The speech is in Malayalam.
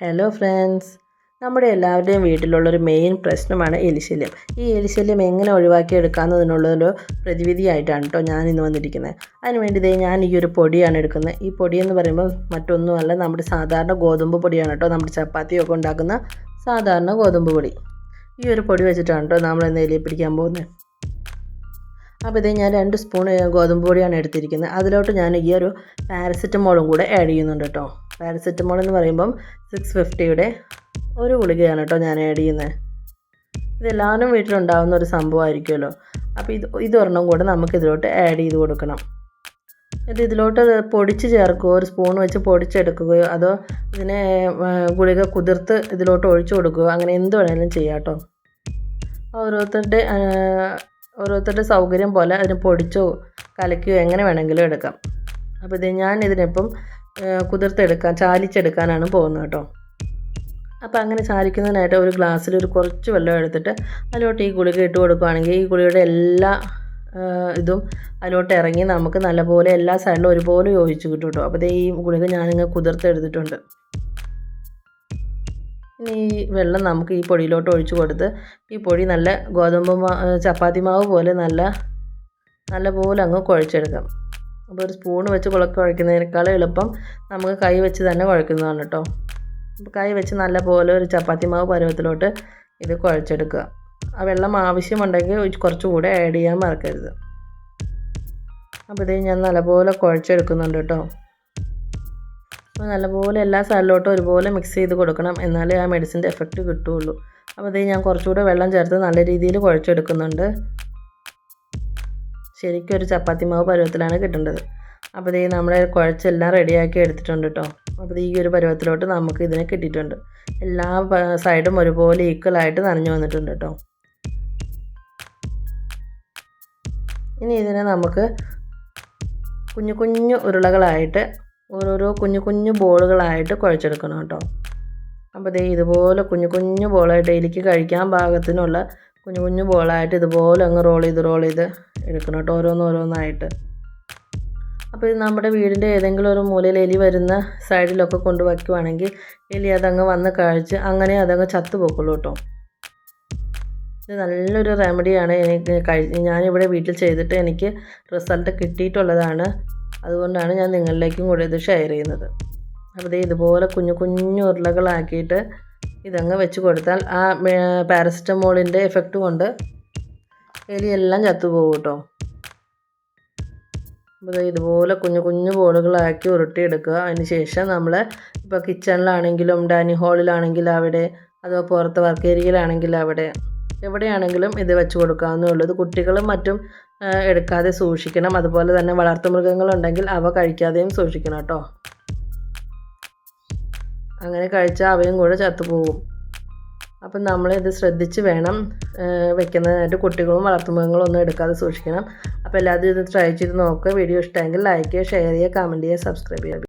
ഹലോ ഫ്രണ്ട്സ് നമ്മുടെ എല്ലാവരുടെയും വീട്ടിലുള്ളൊരു മെയിൻ പ്രശ്നമാണ് എലിശല്യം. ഈ എലിശല്യം എങ്ങനെ ഒഴിവാക്കിയെടുക്കാമെന്നതിനുള്ളൊരു പ്രതിവിധിയായിട്ടാണ് കേട്ടോ ഞാൻ ഇന്ന് വന്നിരിക്കുന്നത് അതിനുവേണ്ടി ഇതേ ഞാൻ ഈ ഒരു പൊടിയാണ് എടുക്കുന്നത്. ഈ പൊടിയെന്ന് പറയുമ്പോൾ മറ്റൊന്നുമല്ല നമ്മുടെ സാധാരണ ഗോതമ്പ് പൊടിയാണ് കേട്ടോ നമ്മുടെ ചപ്പാത്തിയൊക്കെ ഉണ്ടാക്കുന്ന സാധാരണ ഗോതമ്പ് പൊടി. ഈ ഒരു പൊടി വെച്ചിട്ടാണ് കേട്ടോ നമ്മൾ ഇന്ന് എലിയെ പിടിക്കാൻ പോകുന്നത്. അപ്പോൾ ഇതേ ഞാൻ രണ്ട് സ്പൂൺ ഗോതമ്പ് പൊടിയാണ് എടുത്തിരിക്കുന്നത്. അതിലോട്ട് ഞാൻ ഈ ഒരു പാരസെറ്റമോളും കൂടെ ആഡ് ചെയ്യുന്നുണ്ട് കേട്ടോ പാരസെറ്റമോൾ എന്ന് പറയുമ്പം സിക്സ് ഫിഫ്റ്റിയുടെ ഒരു ഗുളികയാണ് കേട്ടോ ഞാൻ ആഡ് ചെയ്യുന്നത് ഇതെല്ലാവരും വീട്ടിലുണ്ടാകുന്ന ഒരു സംഭവമായിരിക്കുമല്ലോ. അപ്പോൾ ഇത് ഇതൊരെണ്ണം കൂടെ നമുക്ക് ഇതിലോട്ട് ആഡ് ചെയ്ത് കൊടുക്കണം. ഇത് ഇതിലോട്ട് പൊടിച്ച് ചേർക്കുകയോ ഒരു സ്പൂൺ വെച്ച് പൊടിച്ചെടുക്കുകയോ അതോ ഇതിനെ ഗുളിക കുതിർത്ത് ഇതിലോട്ട് ഒഴിച്ചു കൊടുക്കുകയോ അങ്ങനെ എന്ത് വേണമെങ്കിലും ചെയ്യാം കേട്ടോ. ഓരോരുത്തരുടെ ഓരോരുത്തരുടെ സൗകര്യം പോലെ അതിന് പൊടിച്ചോ കലക്കിയോ എങ്ങനെ വേണമെങ്കിലും എടുക്കാം. അപ്പോൾ ഇത് ഞാൻ ഇതിനിപ്പം കുതിർത്തെടുക്കാൻ ചാലിച്ചെടുക്കാനാണ് പോകുന്നത് കേട്ടോ. അപ്പോൾ അങ്ങനെ ചാലിക്കുന്നതിനായിട്ട് ഒരു ഗ്ലാസ്സിൽ ഒരു കുറച്ച് വെള്ളം എടുത്തിട്ട് അതിലോട്ട് ഈ ഗുളിക ഇട്ട് കൊടുക്കുകയാണെങ്കിൽ ഈ ഗുളികയുടെ എല്ലാ ഇതും അതിലോട്ട് ഇറങ്ങി നമുക്ക് നല്ലപോലെ എല്ലാ സൈഡിലും ഒരുപോലെ യോജിച്ച് കിട്ടും കേട്ടോ. അപ്പോൾ ഈ ഗുളിക ഞാനിങ്ങനെ കുതിർത്തെടുത്തിട്ടുണ്ട്. ഇനി ഈ വെള്ളം നമുക്ക് ഈ പൊടിയിലോട്ട് ഒഴിച്ചു കൊടുത്ത് ഈ പൊടി നല്ല ഗോതമ്പ് മാ ചപ്പാത്തി മാവ് പോലെ നല്ല നല്ലപോലെ അങ്ങ് കുഴച്ചെടുക്കാം. അപ്പോൾ ഒരു സ്പൂൺ വെച്ച് കുളക്ക് കുഴക്കുന്നതിനേക്കാൾ എളുപ്പം നമുക്ക് കൈ വെച്ച് തന്നെ കുഴക്കുന്നതാണ് കേട്ടോ. അപ്പോൾ കൈ വെച്ച് നല്ല പോലെ ഒരു ചപ്പാത്തി മാവ് പരുവത്തിലോട്ട് ഇത് കുഴച്ചെടുക്കുക. ആ വെള്ളം ആവശ്യമുണ്ടെങ്കിൽ കുറച്ചുകൂടെ ആഡ് ചെയ്യാൻ മറക്കരുത്. അപ്പോൾ ഇത് ഞാൻ നല്ലപോലെ കുഴച്ചെടുക്കുന്നുണ്ട് കേട്ടോ. അപ്പോൾ നല്ലപോലെ എല്ലാ സൈഡിലോട്ടും ഒരുപോലെ മിക്സ് ചെയ്ത് കൊടുക്കണം എന്നാലേ ആ മെഡിസിന്റെ എഫക്റ്റ് കിട്ടുകയുള്ളൂ. അപ്പോൾ ഇത് ഞാൻ കുറച്ചുകൂടെ വെള്ളം ചേർത്ത് നല്ല രീതിയിൽ കുഴച്ചെടുക്കുന്നുണ്ട്. ശരിക്കും ഒരു ചപ്പാത്തി മാവ് പരുവത്തിലാണ് കിട്ടേണ്ടത്. അപ്പോൾ ഈ നമ്മുടെ കുഴച്ചെല്ലാം റെഡിയാക്കി എടുത്തിട്ടുണ്ട് കേട്ടോ അപ്പോൾ ഈ ഒരു പരുവത്തിലോട്ട് നമുക്ക് ഇതിനെ കിട്ടിയിട്ടുണ്ട്. എല്ലാ സൈഡും ഒരുപോലെ ഈക്വലായിട്ട് നനഞ്ഞു വന്നിട്ടുണ്ട് കേട്ടോ ഇനി ഇതിനെ നമുക്ക് കുഞ്ഞു കുഞ്ഞു ഉരുളകളായിട്ട് ഓരോരോ കുഞ്ഞു കുഞ്ഞു ബോളുകളായിട്ട് കുഴച്ചെടുക്കണം കേട്ടോ അപ്പോൾ ദേ ഇതുപോലെ കുഞ്ഞു കുഞ്ഞു ബോളായിട്ട് ഡെയിലിക്ക് കഴിക്കാൻ പാകത്തിനുള്ള കുഞ്ഞു കുഞ്ഞു ബോളായിട്ട് ഇതുപോലെ അങ്ങ് റോൾ ചെയ്ത് റോൾ ചെയ്ത് എടുക്കണം കേട്ടോ ഓരോന്നോരോന്നായിട്ട് അപ്പോൾ ഇത് നമ്മുടെ വീടിന്റെ ഏതെങ്കിലും ഒരു മൂലയിൽ എലി വരുന്ന സൈഡിലൊക്കെ കൊണ്ട് വയ്ക്കുവാണെങ്കിൽ എലി അതങ്ങ് വന്ന് കഴിച്ച് അങ്ങനെ അതങ്ങ് ചത്തു പോക്കുള്ളൂ കേട്ടോ. ഇത് നല്ലൊരു റെമഡിയാണ് എനിക്ക് കഴി ഞാനിവിടെ വീട്ടിൽ ചെയ്തിട്ട് എനിക്ക് റിസൾട്ട് കിട്ടിയിട്ടുള്ളതാണ്. അതുകൊണ്ടാണ് ഞാൻ നിങ്ങളിലേക്കും കൂടെ ഇത് ഷെയർ ചെയ്യുന്നത്. അപ്പോൾ ഇതുപോലെ കുഞ്ഞു കുഞ്ഞു ഉരുളകളാക്കിയിട്ട് ഇതങ്ങ് വെച്ച് കൊടുത്താൽ ആ പാരസെറ്റമോളിന്റെ എഫക്റ്റ് കൊണ്ട് എലിയെല്ലാം ചത്തുപോകും കേട്ടോ. അപ്പോൾ ഇതുപോലെ കുഞ്ഞു കുഞ്ഞു ബോളുകളാക്കി ഉരുട്ടിയെടുക്കുക. അതിന് ശേഷം നമ്മൾ ഇപ്പോൾ കിച്ചണിലാണെങ്കിലും ഡൈനിങ് ഹാളിലാണെങ്കിലും അവിടെ അതോ പുറത്ത് വർക്ക് ഏരിയയിലാണെങ്കിലും അവിടെ എവിടെയാണെങ്കിലും ഇത് വെച്ച് കൊടുക്കാവുന്നതുള്ളൂ കുട്ടികളും മറ്റും എടുക്കാതെ സൂക്ഷിക്കണം. അതുപോലെ തന്നെ വളർത്തുമൃഗങ്ങളുണ്ടെങ്കിൽ അവ കഴിക്കാതെയും സൂക്ഷിക്കണം കേട്ടോ. അങ്ങനെ കഴിച്ചാൽ അവയും കൂടെ ചത്തുപോകും. അപ്പം നമ്മളിത് ശ്രദ്ധിച്ച് വേണം വെക്കുന്നതിനായിട്ട് കുട്ടികളും വളർത്തുമൃഗങ്ങളും ഒന്നും എടുക്കാതെ സൂക്ഷിക്കണം. അപ്പോൾ എല്ലാവരും ഇത് ട്രൈ ചെയ്ത് നോക്കുക വീഡിയോ ഇഷ്ടമെങ്കിൽ ലൈക്ക് ചെയ്യുക ഷെയർ ചെയ്യുക കമന്റ് ചെയ്യുക സബ്സ്ക്രൈബ് ചെയ്യുക